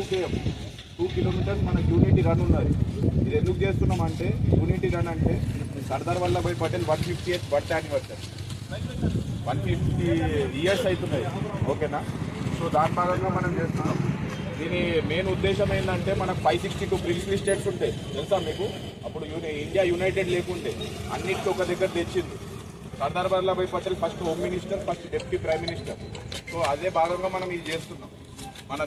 Two KM two kilometres మనకు unity run ఉన్నది. ఇది ఎందుకు చేస్తున్నాం అంటే యూనిటీ రన్ అంటే Sardar Vallabhbhai Patel one fifty eighth birth anniversary. One fifty years అవుతున్నాయి. ఓకేనా? సో దాని భాగంగా మనం చేస్తున్నాం. దీని మెయిన్ ఉద్దేశం ఏంటంటే మనకు five sixty two principal states ఉంటాయి. తెలుసా మీకు? అప్పుడు యూని ఇండియా యునైటెడ్ లేకుంటే అన్నిటికీ ఒక దగ్గర తెచ్చింది. Sardar Vallabhbhai Patel first home minister first deputy prime minister. So అదే భాగంగా మనం ఇది చేస్తున్నాం. మన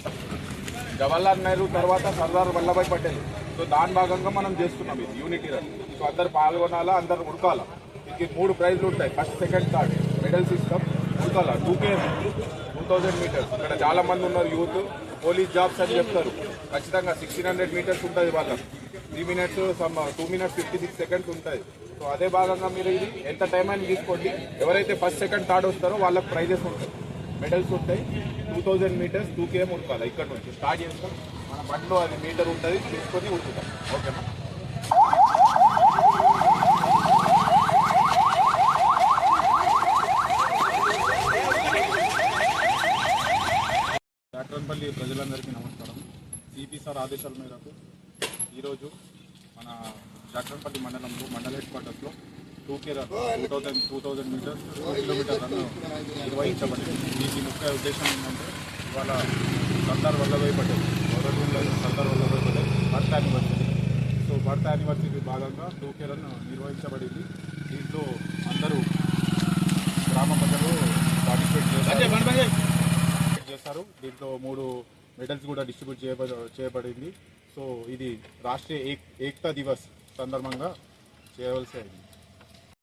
జవహర్లాల్ నెహ్రూ తర్వాత సర్దార్ వల్లభాయ్ పటేల్. సో దాని భాగంగా మనం చేస్తున్నాం ఇది యూనిటీ రన్ సో అందరు పాల్గొనాలా అందరు ఉడకాలా? దీనికి మూడు ప్రైజ్లు ఉంటాయి. First second third medal system ఉడకాలా? Two K two thousand metres ఇక్కడ చాలా మంది ఉన్నారు యూత్. పోలీస్ జాబ్స్ అని చెప్తారు. ఖచ్చితంగా సిక్స్టీన్ హండ్రెడ్ మీటర్స్ ఉంటుంది వాళ్ళకి. Three minutes some two minutes fifty six seconds ఉంటుంది సో అదే భాగంగా మీరు ఇది ఎంత టైం అని తీసుకోండి. ఎవరైతే ఫస్ట్ సెకండ్ థర్డ్ వస్తారో వాళ్ళకి ప్రైజెస్ ఉంటాయి. మెడల్స్ ఉంటాయి. Two thousand metres two KM ఉడకాలి ఇక్కడ నుంచి. స్టార్ట్ చేస్తాం మన బండ్లో అది మీటర్ ఉంటుంది తీసుకొని ఉడుకుతాం. ఓకేనా జాక్రన్పల్లి ప్రజలందరికీ నమస్కారం. సిపి సార్ ఆదేశాల మేరకు ఈరోజు మన జాక్రన్పల్లి మండలంలో మండల హెడ్ క్వార్టర్స్లో two K two thousand two thousand metres two kilometre run నిర్వహించబడింది. దీనికి ముఖ్య ఉద్దేశం ఏంటంటే ఇవాళ సర్దార్ వల్లభాయ్ పటేల్ గౌరవ Sardar Vallabhbhai Patel birth anniversary so birth anniversary భాగంగా టూ కే రన్ నిర్వహించబడింది. దీంట్లో అందరూ గ్రామ ప్రజలు పార్టిసిపేట్ చేస్తారు చేస్తారు దీంట్లో మూడు మెడల్స్ కూడా డిస్ట్రిబ్యూట్ చేయబ చేయబడింది. సో ఇది రాష్ట్రీయ ఏక్ ఏక్తా దివస్ సందర్భంగా చేయవలసి అయింది.